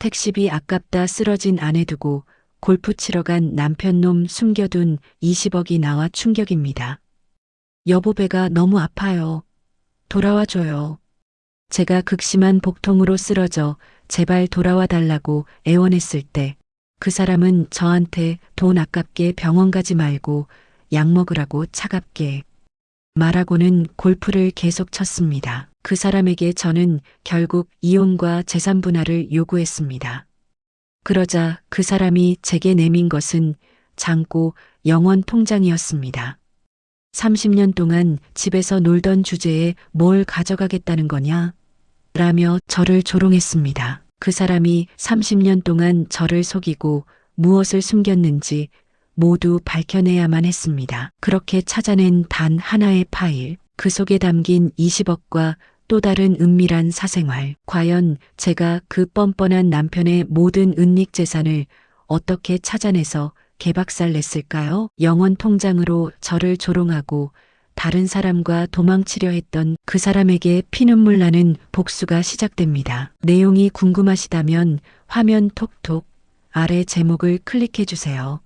택시비 아깝다 쓰러진 아내 두고 골프 치러 간 남편 놈 숨겨둔 20억이 나와 충격입니다. 여보 배가 너무 아파요. 돌아와 줘요. 제가 극심한 복통으로 쓰러져 제발 돌아와 달라고 애원했을 때 그 사람은 저한테 돈 아깝게 병원 가지 말고 약 먹으라고 차갑게 말하고는 골프를 계속 쳤습니다. 그 사람에게 저는 결국 이혼과 재산 분할을 요구했습니다. 그러자 그 사람이 제게 내민 것은 장고 영원 통장이었습니다. 30년 동안 집에서 놀던 주제에 뭘 가져가겠다는 거냐? 라며 저를 조롱했습니다. 그 사람이 30년 동안 저를 속이고 무엇을 숨겼는지 모두 밝혀내야만 했습니다. 그렇게 찾아낸 단 하나의 파일, 그 속에 담긴 20억과 또 다른 은밀한 사생활. 과연 제가 그 뻔뻔한 남편의 모든 은닉 재산을 어떻게 찾아내서 개박살 냈을까요? 영원 통장으로 저를 조롱하고 다른 사람과 도망치려 했던 그 사람에게 피눈물 나는 복수가 시작됩니다. 내용이 궁금하시다면 화면 톡톡 아래 제목을 클릭해 주세요.